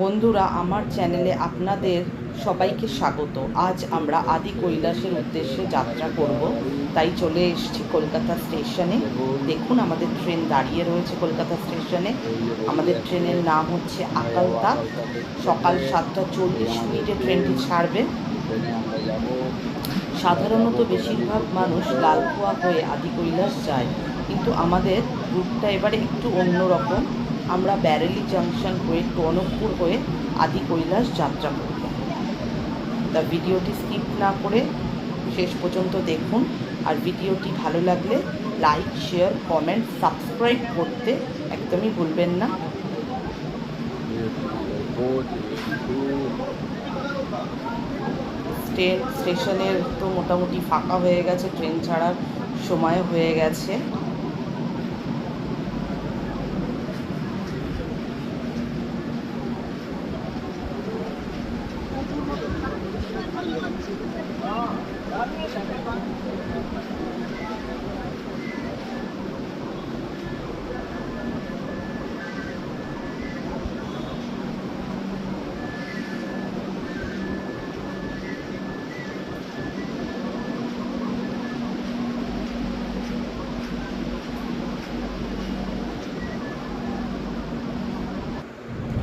বন্ধুরা, আমার চ্যানেলে আপনাদের সবাইকে স্বাগত। আজ আমরা আদি কৈলাসের উদ্দেশ্যে যাত্রা করব, তাই চলে এসেছি কলকাতা স্টেশনে। দেখুন, আমাদের ট্রেন দাঁড়িয়ে রয়েছে কলকাতা স্টেশনে। আমাদের ট্রেনের নাম হচ্ছে আকালতা। সকাল সাতটা চল্লিশ মিনিটে ট্রেনটি ছাড়বে। সাধারণত বেশিরভাগ মানুষ লালকুয়া হয়ে আদি কৈলাস যায়, কিন্তু আমাদের রুটটা এবারে একটু অন্যরকম। আমরা ব্যারেলি জাংশন হয়ে টনকপুর হয়ে আদি কৈলাস যাত্রা করব। তা ভিডিওটি স্কিপ না করে শেষ পর্যন্ত দেখুন আর ভিডিওটি ভালো লাগলে লাইক, শেয়ার, কমেন্ট, সাবস্ক্রাইব করতে একদমই ভুলবেন না। ট্রেন স্টেশনের তো মোটামুটি ফাঁকা হয়ে গেছে, ট্রেন ছাড়ার সময় হয়ে গেছে।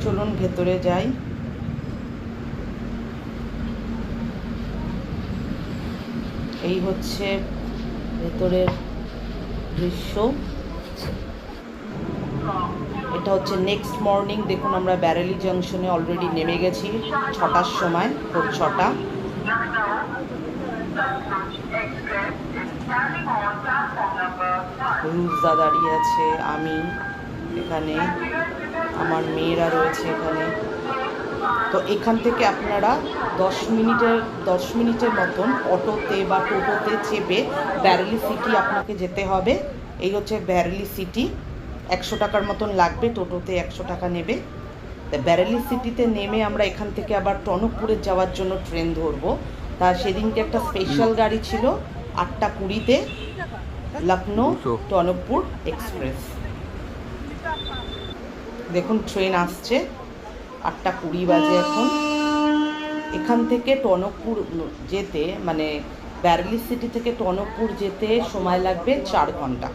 চলুন ভেতরে যাই। এই হচ্ছে ভেতরের দৃশ্য। এটা হচ্ছে নেক্সট মর্নিং দেখুন আমরা ব্যারেলি জাংশনে অলরেডি নেমে গেছি, ছটার সময়, ভোর ছটা। রুজদা দাঁড়িয়ে আছে, আমি এখানে। আমার মেয়েরা রয়েছে এখানে। তো এখান থেকে আপনারা দশ মিনিটের দশ মিনিটের মতন অটোতে বা টোটোতে চেপে ব্যারেলি সিটি আপনাকে যেতে হবে। এই হচ্ছে ব্যারেলি সিটি। একশো টাকার মতন লাগবে টোটোতে একশো টাকা নেবে। তা ব্যারেলি সিটিতে নেমে আমরা এখান থেকে আবার টনকপুরে যাওয়ার জন্য ট্রেন ধরবো। তা সেদিনকে একটা স্পেশাল গাড়ি ছিল আটটা কুড়িতে লখনৌ টনকপুর এক্সপ্রেস। দেখুন ট্রেন আসছে। আটটা কুড়ি বাজে এখন। এখান থেকে টনকপুর যেতে মানে ব্যারেলি সিটি থেকে টনকপুর যেতে সময় লাগবে চার ঘণ্টা।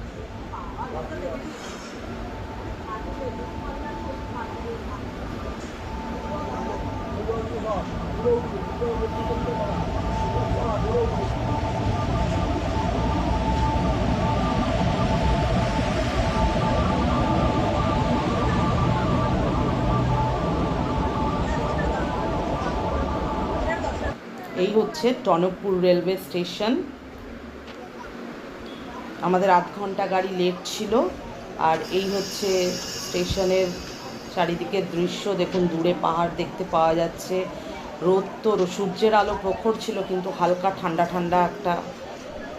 এই হচ্ছে টনকপুর রেলওয়ে স্টেশন। আমাদের আধ ঘণ্টা গাড়ি লেট ছিল, আর এই হচ্ছে স্টেশনের চারিদিকের দৃশ্য। দেখুন, দূরে পাহাড় দেখতে পাওয়া যাচ্ছে। রোদ তো সূর্যের আলো প্রখর ছিল, কিন্তু হালকা ঠান্ডা ঠান্ডা একটা,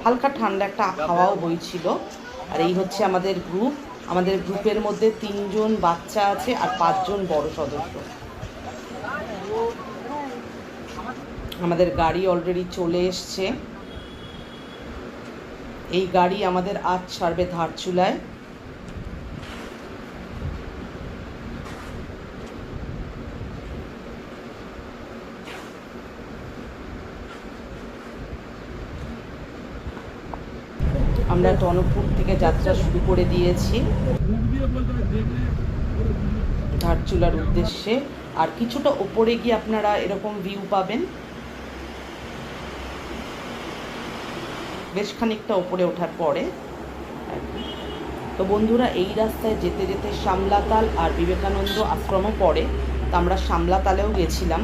হালকা ঠান্ডা একটা হাওয়াও বইছিল। আর এই হচ্ছে আমাদের গ্রুপ আমাদের গ্রুপের মধ্যে তিনজন বাচ্চা আছে আর পাঁচজন বড় সদস্য। আমাদের গাড়ি অলরেডি চলে এসছে। এই গাড়ি আমাদের আজ ছাড়বে ধারচুলায় আমরা টনকপুর থেকে যাত্রা শুরু করে দিয়েছি। ধারচুলার উদ্দেশ্যে। আর কিছুটা ওপরে গিয়ে আপনারা এরকম ভিউ পাবেন। বেশ খানিকটা ওপরে ওঠার পরে। তো বন্ধুরা, এই রাস্তায় যেতে যেতে শামলাতাল আর বিবেকানন্দ আশ্রমও পড়ে। তো আমরা শামলাতালেও গেছিলাম।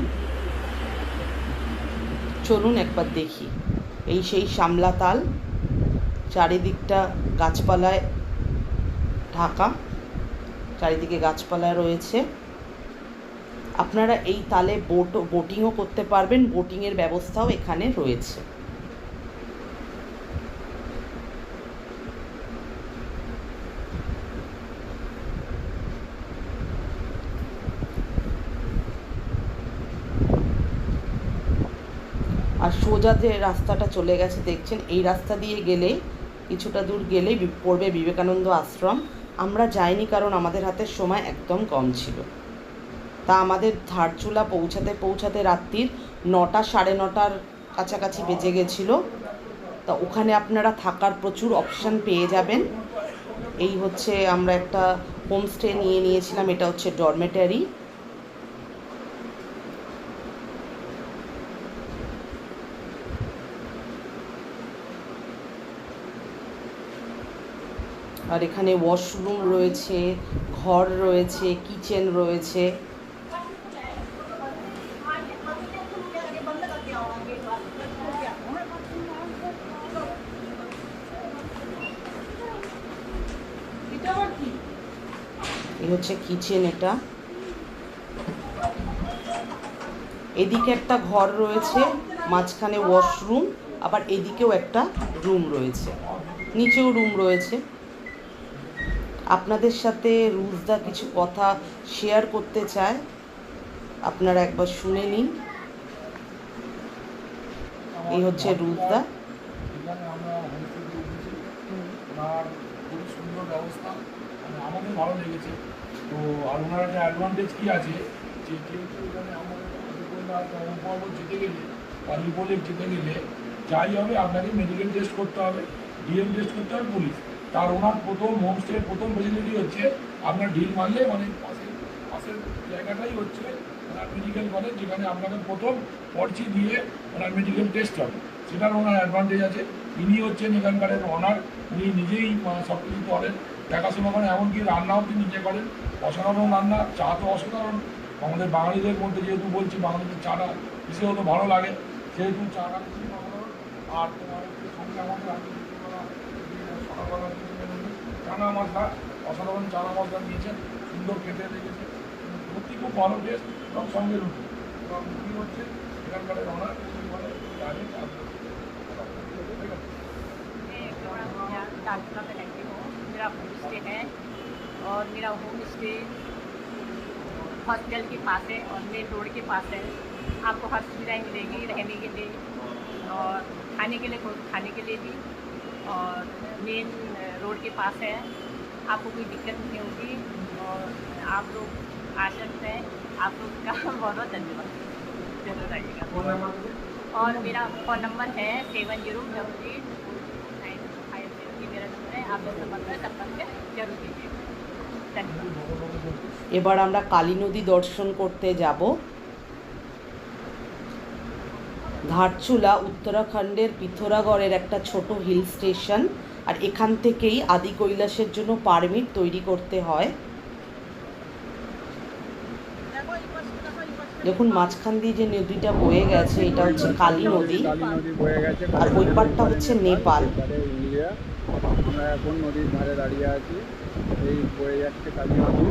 চলুন একবার দেখি। এই সেই শামলাতাল চারিদিকটা গাছপালায় ঢাকা। চারিদিকে গাছপালা রয়েছে। আপনারা এই তালে বোট বোটিংও করতে পারবেন। বোটিংয়ের ব্যবস্থাও এখানে রয়েছে আর সোজা যে রাস্তাটা চলে গেছে, দেখছেন? এই রাস্তা দিয়ে গেলে কিছুটা দূর গেলেই পড়বে বিবেকানন্দ আশ্রম। আমরা যাইনি কারণ আমাদের হাতে সময় একদম কম ছিল। তা আমাদের ধারচুলা পৌঁছাতে পৌঁছাতে রাত্রির নটা সাড়ে নটার কাছাকাছি বেজে গেছিল। তা ওখানে আপনারা থাকার প্রচুর অপশান পেয়ে যাবেন। এই হচ্ছে আমরা একটা হোমস্টে নিয়ে নিয়েছিলাম, এটা হচ্ছে ডরমেটারি। আর এখানে ওয়াশরুম রয়েছে, ঘর রয়েছে কিচেন রয়েছে। এই হচ্ছে কিচেন এটা। এদিকে একটা ঘর রয়েছে, মাঝখানে ওয়াশরুম আবার এদিকেও একটা রুম রয়েছে। নিচেও রুম রয়েছে। আপনাদের সাথে রুজদা কিছু কথা শেয়ার করতে চায়, আপনারা একবার শুনে নিন। এই হচ্ছে খুবই সুন্দর ব্যবস্থা। মানে ভালো লেগেছে। তো একটা অ্যাডভান্টেজ কী আছে? গেলে যেতে গেলে, যাই হবে, আপনাকে মেডিকেল টেস্ট করতে হবে ডিএম টেস্ট করতে হবে, পুলিশ। তার ওনার প্রথম হোমস্টের প্রথম ফেসিলিটি হচ্ছে আপনার ঢিল মারলে মানে পাশের পাশের জায়গাটাই হচ্ছে ওনার মেডিকেল কলেজ যেখানে আপনাকে প্রথম পর্চি দিয়ে ওনার মেডিকেল টেস্ট হবে। সেটার ওনার অ্যাডভান্টেজ আছে। ইনি হচ্ছেন এখানকারের ওনার উনি নিজেই সব কিছু করেন। দেখাশোনা করেন, এমনকি রান্নাও তিনি নিজে করেন। অসাধারণ রান্না, চা তো অসাধারণ। আমাদের বাঙালিদের মধ্যে যেহেতু বলছি, বাঙালিদের চাটা বিশেষত ভালো লাগে। সেহেতু চাটা আর তোমার সঙ্গে আমাদের আজকে দুপুরবেলা সকালবেলা টিফিনের menu চানা মশলা অসাধারণ চানা মশলা নিয়েছেন সুন্দর খেতে লেগেছে সত্যি খুব ভালো টেস্ট এবং সঙ্গে রুটি এবং রুটি হচ্ছে এখানকার ওনার মানে জানি मैं दालचूड़ा में रहती हूँ मेरा होम स्टे है और मेरा होम स्टे हॉस्पिटल के पास है और मेन रोड के पास है आपको हर सुविधाएँ मिलेगी रहने के लिए और खाने के लिए खाने के लिए भी और मेन रोड के पास है आपको कोई दिक्कत नहीं होगी और आप लोग आ सकते हैं आप लोग का बहुत बहुत धन्यवाद जरूर आइएगा और मेरा फ़ोन नंबर है seven zero double eight nine five zero ये मेरा नंबर है आप लोग संपर्क संपर्क जरूर कीजिएगा धन्यवाद এবার আমরা কালী নদী দর্শন করতে যাব ধারচুলা উত্তরাখণ্ডের পিথোরাগড়ের একটা ছোট হিল স্টেশন আর এখান থেকেই আদি কৈলাসের জন্য পারমিট তৈরি করতে হয়। দেখুন, মাঝখান দিয়ে যে নদীটা বয়ে গেছে, এটা হচ্ছে কালী নদী। আর ওই পারটা হচ্ছে নেপাল। এখন নদীর ধারে দাঁড়িয়ে আছি এই বয়ে যাচ্ছে কালী নদী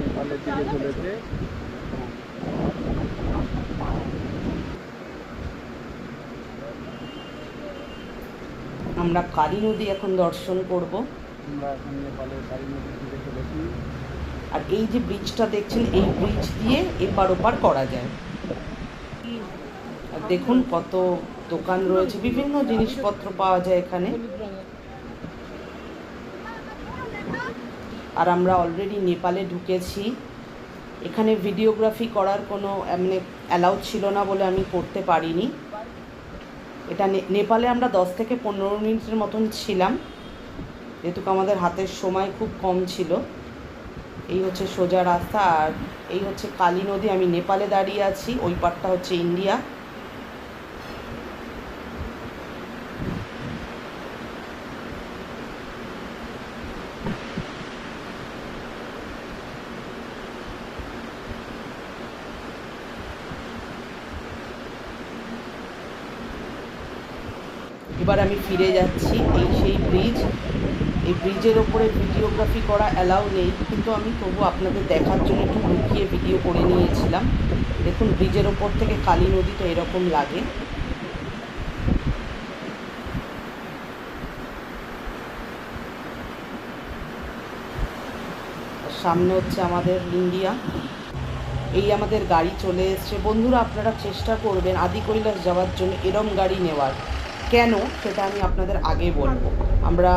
নেপালের দিকে চলেছে আমরা কালী নদী এখন দর্শন করব। আর এই যে ব্রিজটা দেখছেন এই ব্রিজ দিয়ে এপার ওপার করা যায়। আর দেখুন কত দোকান রয়েছে বিভিন্ন জিনিসপত্র পাওয়া যায় এখানে। আর আমরা অলরেডি নেপালে ঢুকেছি। এখানে ভিডিওগ্রাফি করার কোনো মানে অ্যালাউড ছিল না বলে আমি করতে পারিনি। এটা নেপালে আমরা দশ থেকে পনেরো মিনিটের মতন ছিলাম। যেহেতু আমাদের হাতের সময় খুব কম ছিল। এই হচ্ছে সোজা রাস্তা আর এই হচ্ছে কালী নদী। আমি নেপালে দাঁড়িয়ে আছি, ওই পারটা হচ্ছে ইন্ডিয়া। এবার আমি ফিরে যাচ্ছি এই সেই ব্রিজ এই ব্রিজের ওপরে ভিডিওগ্রাফি করা অ্যালাউ নেই, কিন্তু আমি তবু আপনাদের দেখার জন্য একটু লুকিয়ে ভিডিও করে নিয়েছিলাম। দেখুন ব্রিজের ওপর থেকে কালী নদীটা এরকম লাগে। সামনে হচ্ছে আমাদের ইন্ডিয়া। এই আমাদের গাড়ি চলে এসছে। বন্ধুরা, আপনারা চেষ্টা করবেন আদি কৈলাস যাওয়ার জন্য। এরম গাড়ি নেওয়ার। কেন সেটা আমি আপনাদের আগে বলব। আমরা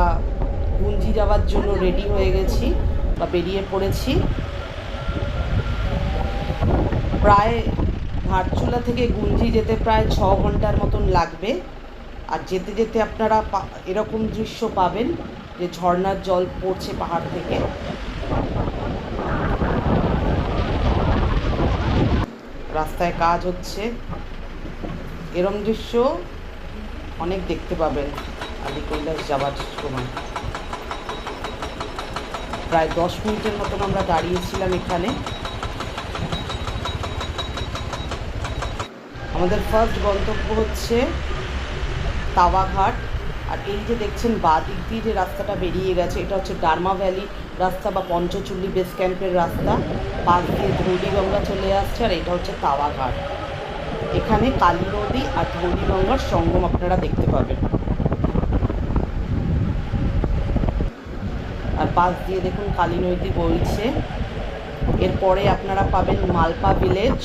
গুঞ্জি যাওয়ার জন্য রেডি হয়ে গেছি বা বেরিয়ে পড়েছি। প্রায় ঘাটচুলা থেকে গুঞ্জি যেতে প্রায় ছ ঘণ্টার মতন লাগবে। আর যেতে যেতে আপনারা এরকম দৃশ্য পাবেন যে ঝর্নার জল পড়ছে পাহাড় থেকে। রাস্তায় কাজ হচ্ছে। এরম দৃশ্য অনেক দেখতে পাবেন আদি কৈলাস যাওয়ার সময়। প্রায় দশ মিনিটের মতন আমরা দাঁড়িয়েছিলাম এখানে। আমাদের ফার্স্ট গন্তব্য হচ্ছে তাওয়াঘাট। আর এই যে দেখছেন, বাঁ দিক দিয়ে যে রাস্তাটা বেরিয়ে গেছে, এটা হচ্ছে ডার্মা ভ্যালি রাস্তা বা পঞ্চচুল্লি বেস ক্যাম্পের রাস্তা। পাশ দিয়ে ধৌলিগঙ্গা চলে আসছে, আর এটা হচ্ছে তাওয়াঘাট। এখানে কালী নদী আর ধৌলিগঙ্গার সঙ্গম আপনারা দেখতে পাবেন। আর পাশ দিয়ে দেখুন কালী নদী বইছে। এরপরে আপনারা পাবেন মালপা ভিলেজ।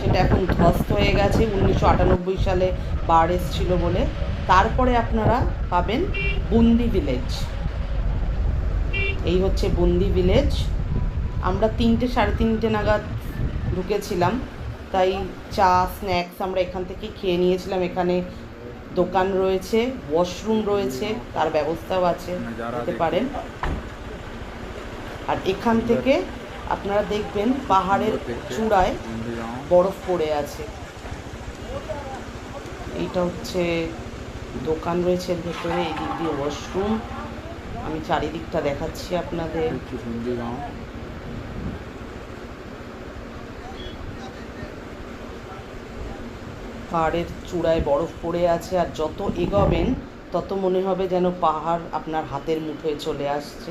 সেটা এখন ধ্বস্ত হয়ে গেছে, উনিশশো আটানব্বই সালে বাড় এসেছিল বলে। তারপরে আপনারা পাবেন বুন্দি ভিলেজ। এই হচ্ছে বুন্দি ভিলেজ। আমরা তিনটে, সাড়ে তিনটে নাগাদ ঢুকেছিলাম। তাই চা স্ন্যাক্স আমরা এখান থেকে খেয়ে নিয়েছিলাম। এখানে দোকান রয়েছে ওয়াশরুম রয়েছে তার ব্যবস্থাও আছে হতে পারেন। আর এখান থেকে আপনারা দেখবেন পাহাড়ের চূড়ায় বরফ পড়ে আছে। এইটা হচ্ছে দোকান রয়েছে এর ভেতরে এই দিক দিয়ে ওয়াশরুম আমি চারিদিকটা দেখাচ্ছি আপনাদের। পাহাড়ের চূড়ায় বরফ পড়ে আছে আর যত এগোবেন, তত মনে হবে যেন পাহাড় আপনার হাতের মুঠোয় চলে আসছে।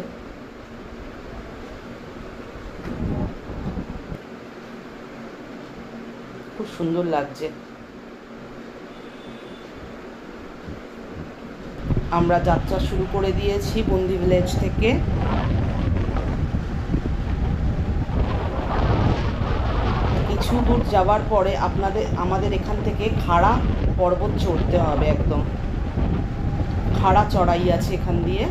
খুব সুন্দর লাগছে। আমরা যাত্রা শুরু করে দিয়েছি বন্দি ভিলেজ থেকে। কিছু দূর যাওয়ার পরে আপনাদের, আমাদের এখান থেকে খাড়া পর্বত চড়তে হবে একদম। খাড়া চড়াই আছে এখান দিয়ে।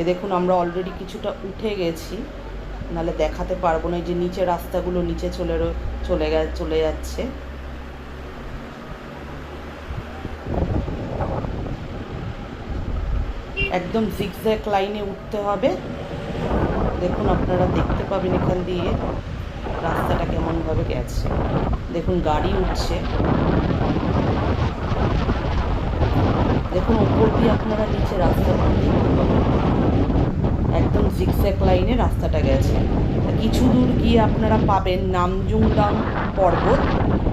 এ দেখুন, আমরা অলরেডি কিছুটা উঠে গেছি। নাহলে দেখাতে পারব না যে নিচে রাস্তাগুলো নিচে চলে চলে চলে যাচ্ছে। একদম জিগজ্যাক লাইনে উঠতে হবে। দেখুন, আপনারা দেখতে পাবেন এখান দিয়ে। কেমনভাবে গেছে। দেখুন, গাড়ি উঠছে। দেখুন, উপর দিয়ে আপনারা নিচে পাবেন। একদম জিগজ্যাক লাইনে রাস্তাটা গেছে। কিছু দূর গিয়ে আপনারা পাবেন নামজুংডাং পর্বত।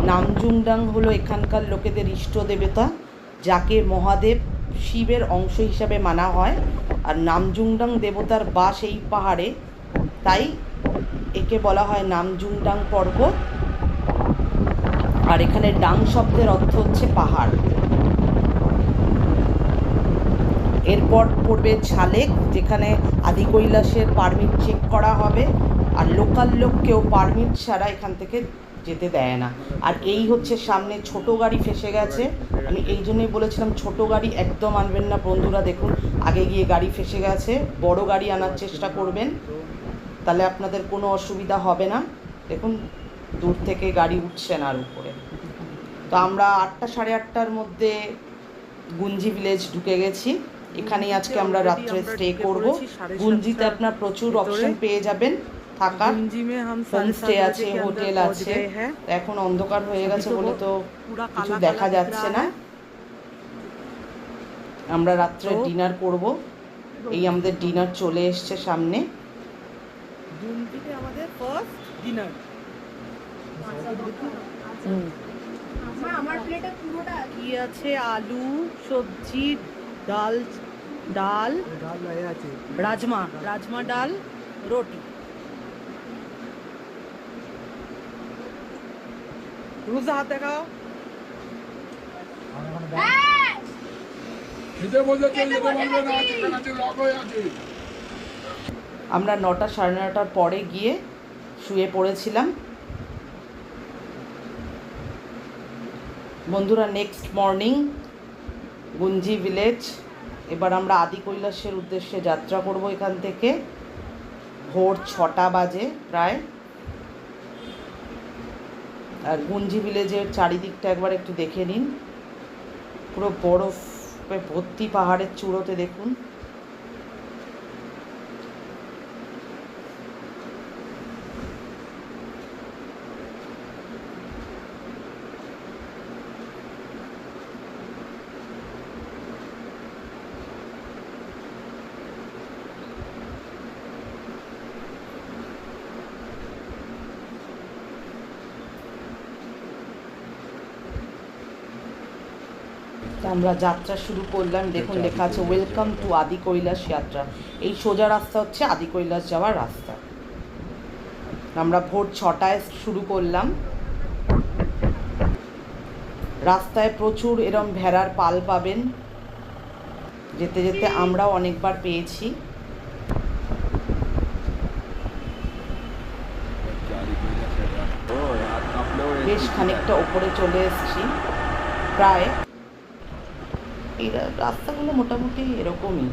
নামজুংডাং হলো এখানকার লোকেদের ইষ্ট দেবতা যাকে মহাদেব শিবের অংশ হিসাবে মানা হয়। আর নামজুংডাং দেবতার বাস এই পাহাড়ে। তাই একে বলা হয় নামজুংডাং পর্বত। আর এখানে ডাং শব্দের অর্থ হচ্ছে পাহাড়। এরপর পড়বে ঝালেক, যেখানে আদি কৈলাসের পারমিট চেক করা হবে। আর লোকাল লোককেও পারমিট ছাড়া এখান থেকে যেতে দেয় না। আর এই হচ্ছে সামনে ছোট গাড়ি ফেসে গেছে। আমি এই জন্যই বলেছিলাম ছোট গাড়ি একদম আনবেন না। বন্ধুরা দেখুন, আগে গিয়ে গাড়ি ফেসে গেছে। বড় গাড়ি আনার চেষ্টা করবেন। তাহলে আপনাদের কোনো অসুবিধা হবে না। দেখুন দূর থেকে গাড়ি উঠছে না আর উপরে। তো আমরা আটটা সাড়ে আটটার মধ্যে গুঞ্জি ভিলেজ ঢুকে গেছি। এখানেই আজকে আমরা রাত্রে স্টে করব। গুঞ্জিতে আপনার প্রচুর অপশন পেয়ে যাবেন থাকার। হোমস্টে আছে হোটেল আছে। এখন অন্ধকার হয়ে গেছে বলে তো কিছু দেখা যাচ্ছে না। আমরা রাত্রে ডিনার করব। এই আমাদের ডিনার চলে এসছে সামনে। গুমটিতে আমাদের ফার্স্ট ডিনার আমার প্লেটে পুরোটা কি আছে? আলু সবজি ডাল ডাল রাজমা রাজমা ডাল রুটি। রুজা হাত দেখাও। খেতে যেতে পারবে না আছে লক হয়ে আছে। আমরা নটা সাড়ে নটার পরে গিয়ে শুয়ে পড়েছিলাম। বন্ধুরা নেক্সট মর্নিং গুঞ্জি ভিলেজ এবার আমরা আদি কৈলাসের উদ্দেশ্যে যাত্রা করব এখান থেকে। ভোর ছটা বাজে প্রায়। আর গুঞ্জি ভিলেজের চারিদিকটা একবার একটু দেখে নিন। পুরো বরফে ভর্তি পাহাড়ের চূড়োতে দেখুন তা আমরা যাত্রা শুরু করলাম। দেখুন লেখা আছে ওয়েলকাম টু আদি কৈলাস যাত্রা। এই সোজা রাস্তা হচ্ছে আদি কৈলাস যাওয়ার রাস্তা। আমরা ভোর ছটায় শুরু করলাম। রাস্তায় প্রচুর এরম ভেড়ার পাল পাবেন। যেতে যেতে আমরাও অনেকবার পেয়েছি। বেশ খানিকটা ওপরে চলে এসেছি। প্রায় এই রাস্তাগুলো মোটামুটি এরকমই।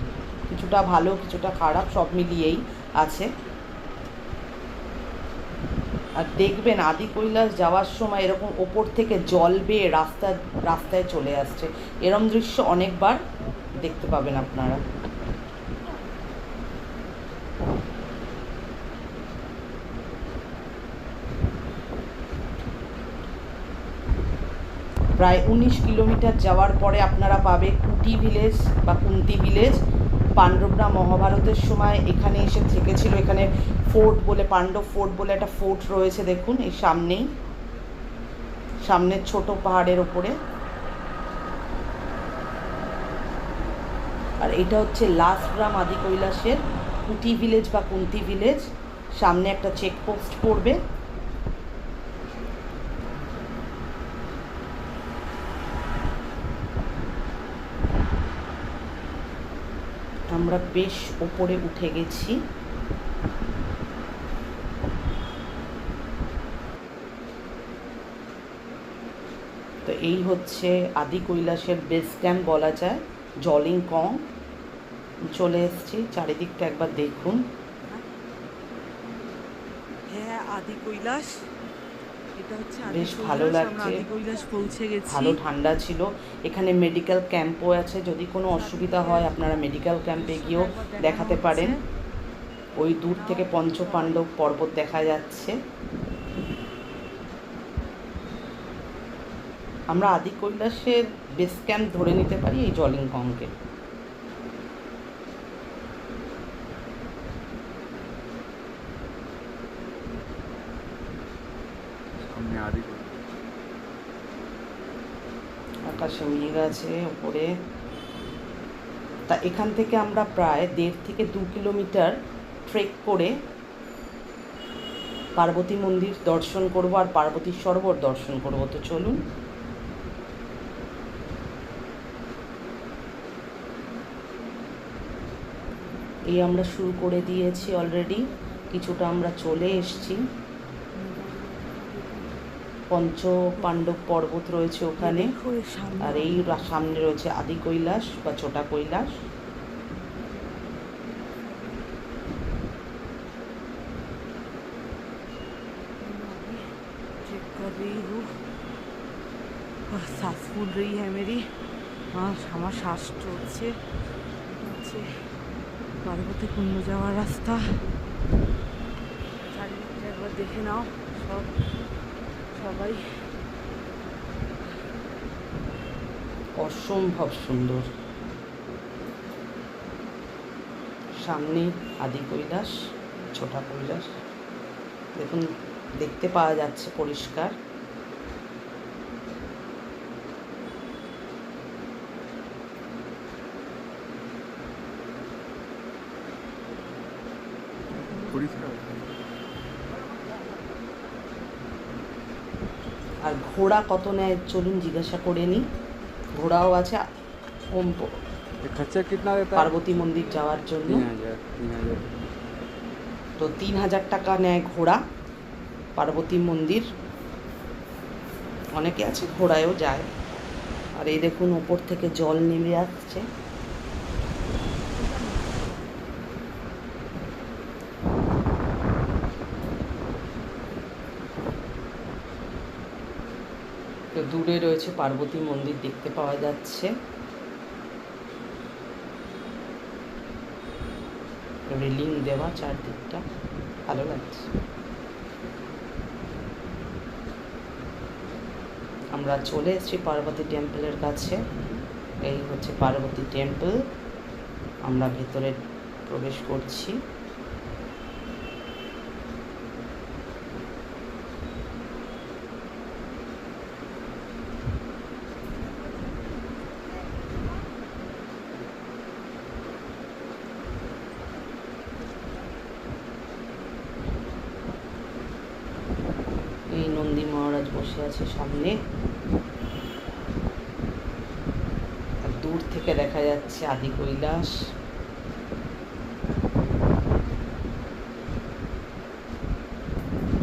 কিছুটা ভালো, কিছুটা খারাপ, সব মিলিয়েই আছে। আর দেখবেন আদি কৈলাস যাওয়ার সময় এরকম ওপর থেকে জল বেয়ে রাস্তা, রাস্তায় চলে আসছে। এরম দৃশ্য অনেকবার দেখতে পাবেন আপনারা। প্রায় উনিশ কিলোমিটার যাওয়ার পরে আপনারা পাবে কুটি ভিলেজ বা কুন্তি ভিলেজ। পাণ্ডবরা মহাভারতের সময় এখানে এসে থেকেছিল। এখানে ফোর্ট বলে, পাণ্ডব ফোর্ট বলে একটা ফোর্ট রয়েছে দেখুন, এই সামনেই। সামনের ছোট পাহাড়ের ওপরে। আর এটা হচ্ছে লাস্ট গ্রাম আদি কৈলাসের কুটি ভিলেজ বা কুন্তি ভিলেজ। সামনে একটা চেকপোস্ট পড়বে। আমরা বেশ ওপরে উঠে গেছি। তো এই হচ্ছে আদি কৈলাসের বেস ক্যাম্প বলা যায় জলিং কং চলে এসেছি, চারিদিকটা একবার দেখুন। হ্যাঁ আদি কৈলাস। বেশ ভালো লাগছে। ভালো ঠান্ডা ছিল। এখানে মেডিকেল ক্যাম্পও আছে। যদি কোনো অসুবিধা হয় আপনারা মেডিকেল ক্যাম্পে গিয়েও দেখাতে পারেন। ওই দূর থেকে পঞ্চপাণ্ডব পর্বত দেখা যাচ্ছে। আমরা আদি কৈলাসের বেস ক্যাম্প ধরে নিতে পারি এই জলিংকংকে সামনে আকাশে মেঘ আছে ওপরে তা এখান থেকে আমরা প্রায় দেড় থেকে দু কিলোমিটার ট্রেক করে পার্বতী মন্দির দর্শন করব আর পার্বতী সরোবর দর্শন করব। তো চলুন। এই আমরা শুরু করে দিয়েছি অলরেডি কিছুটা আমরা চলে এসেছি। পঞ্চ পাণ্ডব পর্বত রয়েছে ওখানে। আর এই সামনে রয়েছে আদি কৈলাস বা ছোটা কৈলাস। শ্বাস ফুল রই হ্যাঁ মেরি আমার শ্বাস চলছে পার্বতী কুণ্ড যাওয়ার রাস্তা চারিদিকটা একবার দেখে নাও সব সবাই অসম্ভব সুন্দর। সামনে আদি কৈলাস ছোটা কৈলাস। দেখুন দেখতে পাওয়া যাচ্ছে পরিষ্কার আর ঘোড়া কত নেয় চলুন জিজ্ঞাসা করে নিই। ঘোড়াও আছে পার্বতী মন্দির যাওয়ার জন্য। তো তিন হাজার টাকা নেয় ঘোড়া পার্বতী মন্দির। অনেকে আছে ঘোড়ায়ও যায়। আর এই দেখুন ওপর থেকে জল নেমে আসছে। রয়েছে, পার্বতী মন্দির দেখতে পাওয়া যাচ্ছে। রেলিং দেওয়া চারদিকটা ভালো লাগছে। আমরা চলে এসেছি পার্বতী টেম্পলের কাছে। এই হচ্ছে পার্বতী টেম্পল। আমরা ভেতরে প্রবেশ করছি। বসে আছে সামনে। দূর থেকে দেখা যাচ্ছে আদি কৈলাস।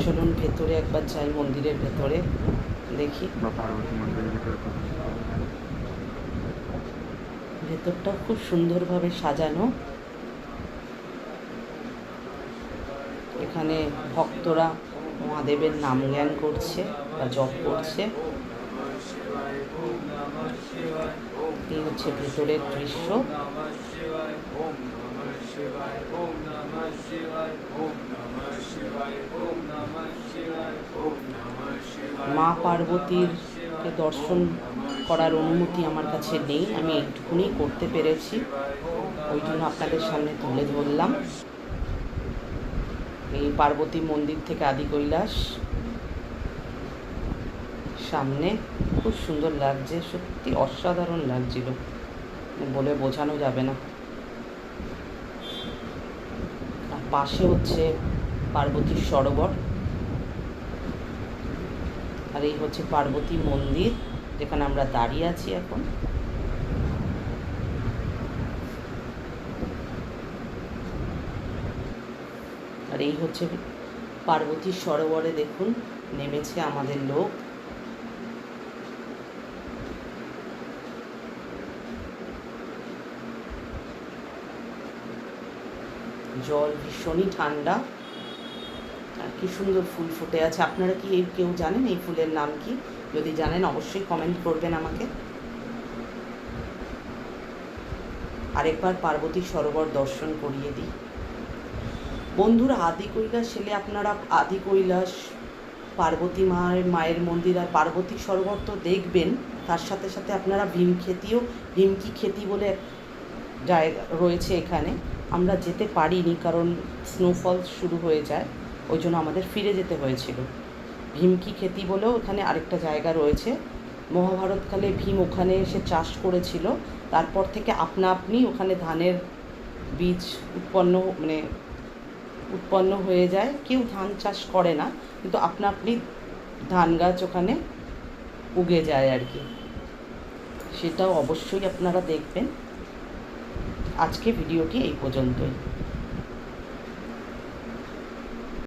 চলুন ভেতরে একবার যাই মন্দিরের ভেতরে দেখি। ভেতরটা খুব সুন্দরভাবে সাজানো। এখানে ভক্তরা মহাদেবের নাম জ্ঞান করছে। জপ করছে। এই হচ্ছে ভেতরের দৃশ্য। মা পার্বতীর দর্শন করার অনুমতি আমার কাছে নেই, আমি এইটুকুনি করতে পেরেছি। ওই জন্য আপনাদের সামনে তুলে ধরলাম। এই পার্বতী মন্দির থেকে আদি কৈলাস সামনে খুব সুন্দর লাগছে, সত্যি অসাধারণ লাগছিল। বলে বোঝানো যাবে না। পাশে হচ্ছে পার্বতীর সরোবর। আর এই হচ্ছে পার্বতী মন্দির, যেখানে আমরা দাঁড়িয়ে আছি এখন। আর এই হচ্ছে পার্বতী সরোবরে দেখুন, নেমেছে আমাদের লোক। জল ভীষণই ঠান্ডা। আর কি সুন্দর ফুল ফুটে আছে। আপনারা কি কেউ জানেন এই ফুলের নাম কি? যদি জানেন অবশ্যই কমেন্ট করবেন আমাকে। আরেকবার পার্বতী সরোবর দর্শন করিয়ে দিই। বন্ধুরা আদি কৈলাস এলে আপনারা আদি কৈলাস পার্বতী মায়ের মায়ের মন্দির আর পার্বতী সরোবর তো দেখবেন। তার সাথে সাথে আপনারা ভীম ভীমক্ষেতিও ভীমকি খেতি বলে জায়গা রয়েছে এখানে। আমরা যেতে পারিনি কারণ স্নোফল শুরু হয়ে যায়, ওই জন্য আমাদের ফিরে যেতে হয়েছিল। ভীমকি খেতি বলেও ওখানে আরেকটা জায়গা রয়েছে। মহাভারতকালে ভীম ওখানে এসে চাষ করেছিল, তারপর থেকে আপনা আপনি ওখানে ধানের বীজ উৎপন্ন মানে উৎপন্ন হয়ে যায়। কেউ ধান চাষ করে না, কিন্তু আপনা আপনি ধান গাছ ওখানে উগে যায় আর কি। সেটাও অবশ্যই আপনারা দেখবেন। আজকে ভিডিওটি এই পর্যন্তই।